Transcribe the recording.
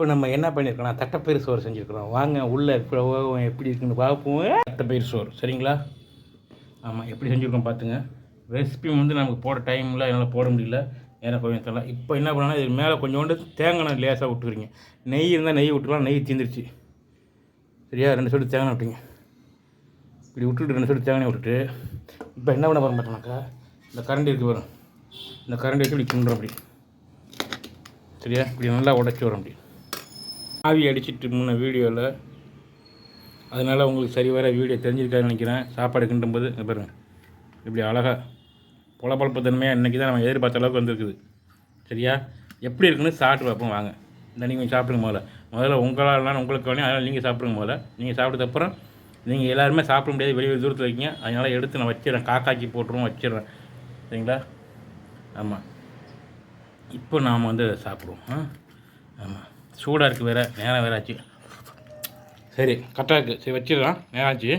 இப்போ நம்ம என்ன பண்ணியிருக்கோம்னா தட்டைப்பயிறு சோறு செஞ்சுருக்கிறோம். வாங்க உள்ளே இப்போ எப்படி இருக்குன்னு பார்ப்போம். தட்டைப்பயிறு சோறு சரிங்களா? ஆமாம் எப்படி செஞ்சுருக்கோம் பார்த்துங்க. ரெசிபி வந்து நமக்கு போட டைமில் என்னால் போட முடியல. ஏன்னா கொஞ்சம் தரலாம் இப்போ என்ன பண்ணனா இது மேலே கொஞ்சோண்டு தேங்காய் லேசாக விட்டுக்கிறீங்க. நெய் இருந்தால் நெய் விட்டுக்கலாம் நெய் தீந்துருச்சு. சரியா? ரெண்டு சொட்டு தேங்காய் விட்டுங்க. இப்படி விட்டுட்டு ரெண்டு சொட்டு தேங்காய் விட்டுட்டு இப்போ என்ன பண்ண போகிறோம் பார்த்தோம்னாக்கா இந்த கரண்டி இருக்கு வரும் இந்த கரண்டி வச்சு இப்படி கிண்டுறோம் அப்படி. சரியா? இப்படி நல்லா உடச்சி வரும் அப்படி. ஆவி அடிச்சிட்டு முன்ன வீடியோவில் அதனால் உங்களுக்கு சரி வர வீடியோ தெரிஞ்சிருக்காதுன்னு நினைக்கிறேன். சாப்பாடு கிண்டும்போது இங்க இப்படி அழகாக பொலப்பொழப்பு தன்மையாக இன்றைக்கி தான் நம்ம எதிர்பார்த்த அளவுக்கு வந்திருக்குது. சரியா? எப்படி இருக்குன்னு சாப்பிட்டு பார்ப்போம் வாங்க. இந்த நீங்கள் சாப்பிடுங்க முதல்ல. முதல்ல உங்களால் உங்களுக்கு வேணும் அதனால் நீங்கள் சாப்பிடுங்க முதல்ல. நீங்கள் சாப்பிட்டதுக்கப்புறம் நீங்கள் எல்லாருமே சாப்பிட முடியாது வெளியே தூரத்தில் வைக்கீங்க அதனால் எடுத்து நான் வச்சிடுறேன். காக்காக்கி போட்டுருவோம் வச்சிடுறேன். சரிங்களா? ஆமாம் இப்போ நாம் வந்து அதை சாப்பிடுவோம். ஆ? ஆமாம் சூடாக இருக்குது வேறு நேரம் வேறு ஆச்சு. சரி கரெக்டாக இருக்குது சரி வச்சிடலாம். நேரம் ஆச்சு.